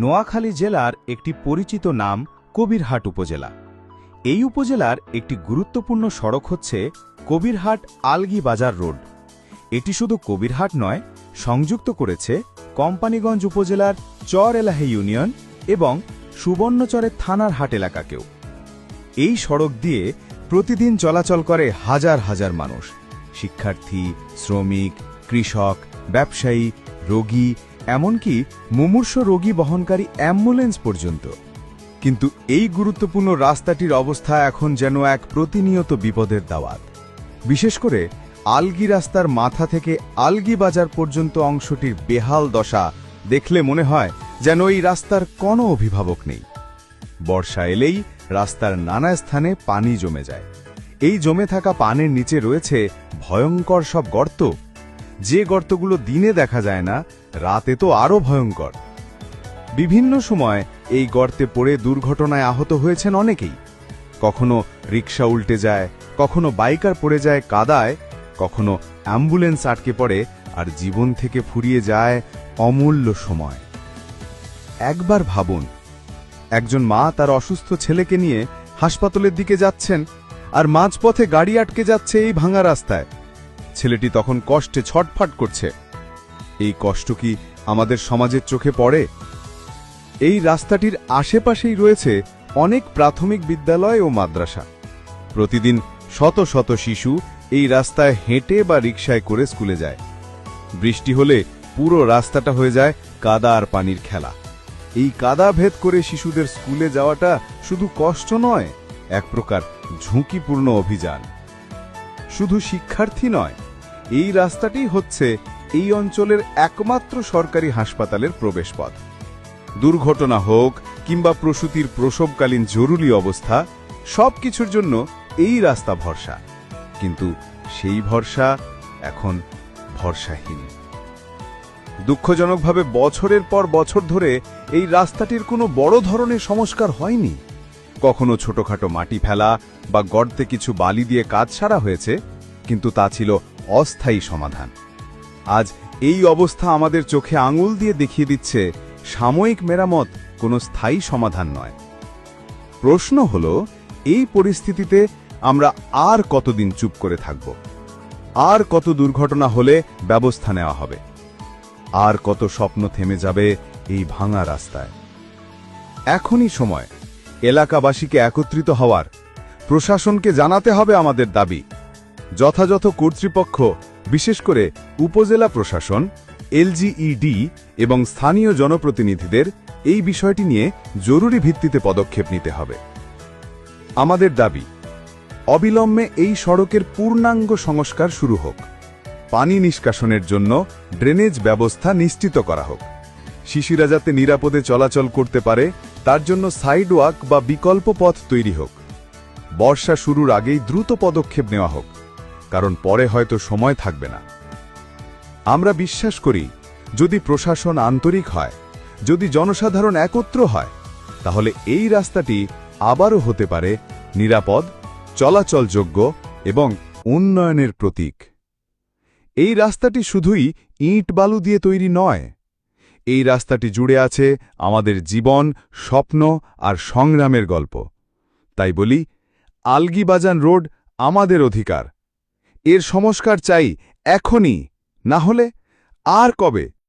নোয়াখালী জেলার একটি পরিচিত নাম কবিরহাট উপজেলা। এই উপজেলার একটি গুরুত্বপূর্ণ সড়ক হচ্ছে কবিরহাট আলগি বাজার রোড। এটি শুধু কবিরহাট নয়, সংযুক্ত করেছে কোম্পানিগঞ্জ উপজেলার চর এলাহে ইউনিয়ন এবং সুবর্ণচরের থানার হাট এলাকাকেও। এই সড়ক দিয়ে প্রতিদিন চলাচল করে হাজার হাজার মানুষ। শিক্ষার্থী, শ্রমিক, কৃষক, ব্যবসায়ী, রোগী এমনকি মুমূর্ষ রোগী বহনকারী অ্যাম্বুলেন্স পর্যন্ত। কিন্তু এই গুরুত্বপূর্ণ রাস্তাটির অবস্থা এখন যেন এক প্রতিনিয়ত বিপদের দাওয়াত। বিশেষ করে আলগি রাস্তার মাথা থেকে আলগি বাজার পর্যন্ত অংশটির বেহাল দশা দেখলে মনে হয় যেন এই রাস্তার কোনো অভিভাবক নেই। বর্ষা এলেই রাস্তার নানা স্থানে পানি জমে যায়। এই জমে থাকা পানির নিচে রয়েছে ভয়ঙ্কর সব গর্ত। যে গর্তগুলো দিনে দেখা যায় না রাতে তো আরও ভয়ঙ্কর। বিভিন্ন সময় এই গর্তে পড়ে দুর্ঘটনায় আহত হয়েছেন অনেকেই। কখনো রিক্সা উল্টে যায়, কখনো বাইকার পড়ে যায় কাদায়, কখনো অ্যাম্বুলেন্স আটকে পড়ে আর জীবন থেকে ফুরিয়ে যায় অমূল্য সময়। একবার ভাবুন, একজন মা তার অসুস্থ ছেলেকে নিয়ে হাসপাতালের দিকে যাচ্ছেন আর মাঝপথে গাড়ি আটকে যাচ্ছে এই ভাঙা রাস্তায়। ছেলেটি তখন কষ্টে ছটফট করছে। এই কষ্ট কি আমাদের সমাজের চোখে পড়ে? এই রাস্তাটির আশেপাশেই রয়েছে অনেক প্রাথমিক বিদ্যালয় ও মাদ্রাসা। প্রতিদিন শত শত শিশু এই রাস্তায় হেঁটে বা রিকশায় করে স্কুলে যায়। বৃষ্টি হলে পুরো রাস্তাটা হয়ে যায় কাদা আর পানির খেলা। এই কাদা ভেদ করে শিশুদের স্কুলে যাওয়াটা শুধু কষ্ট নয়, এক প্রকার ঝুঁকিপূর্ণ অভিযান। শুধু শিক্ষার্থী নয়, এই রাস্তাটি হচ্ছে এই অঞ্চলের একমাত্র সরকারি হাসপাতালের প্রবেশপথ। দুর্ঘটনা হোক কিংবা প্রসূতির প্রসবকালীন জরুরি অবস্থা, সবকিছুর জন্য এই রাস্তা ভরসা। কিন্তু সেই ভরসা এখন ভরসাহীন। দুঃখজনকভাবে বছরের পর বছর ধরে এই রাস্তাটির কোনো বড় ধরনের সংস্কার হয়নি। কখনো ছোটখাটো মাটি ফেলা বা গর্তে কিছু বালি দিয়ে কাজ সারা হয়েছে, কিন্তু তা ছিল অস্থায়ী সমাধান। আজ এই অবস্থা আমাদের চোখে আঙুল দিয়ে দেখিয়ে দিচ্ছে, সাময়িক মেরামত কোনো স্থায়ী সমাধান নয়। প্রশ্ন হল, এই পরিস্থিতিতে আমরা আর কতদিন চুপ করে থাকব? আর কত দুর্ঘটনা হলে ব্যবস্থা নেওয়া হবে? আর কত স্বপ্ন থেমে যাবে এই ভাঙা রাস্তায়? এখনই সময়। এলাকাবাসীকে একত্রিত হওয়ার। প্রশাসনকে জানাতে হবে আমাদের দাবি। যথাযথ কর্তৃপক্ষ, বিশেষ করে উপজেলা প্রশাসন, এলজিইডি এবং স্থানীয় জনপ্রতিনিধিদের এই বিষয়টি নিয়ে জরুরি ভিত্তিতে পদক্ষেপ নিতে হবে। আমাদের দাবি, অবিলম্বে এই সড়কের পূর্ণাঙ্গ সংস্কার শুরু হোক। পানি নিষ্কাশনের জন্য ড্রেনেজ ব্যবস্থা নিশ্চিত করা হোক। শিশিরা যাতে নিরাপদে চলাচল করতে পারে, তার জন্য সাইড ওয়াক বা বিকল্প পথ তৈরি হোক। বর্ষা শুরুর আগেই দ্রুত পদক্ষেপ নেওয়া হোক। কারণ পরে হয়তো সময় থাকবে না। আমরা বিশ্বাস করি, যদি প্রশাসন আন্তরিক হয়, যদি জনসাধারণ একত্র হয়, তাহলে এই রাস্তাটি আবারও হতে পারে নিরাপদ, চলাচলযোগ্য এবং উন্নয়নের প্রতীক। এই রাস্তাটি শুধুই ইট বালু দিয়ে তৈরি নয়, এই রাস্তাটি জুড়ে আছে আমাদের জীবন, স্বপ্ন আর সংগ্রামের গল্প। তাই বলি আলগিবাজান রোড আমাদের অধিকার। এর সংস্কার চাই এখনই। না হলে আর কবে?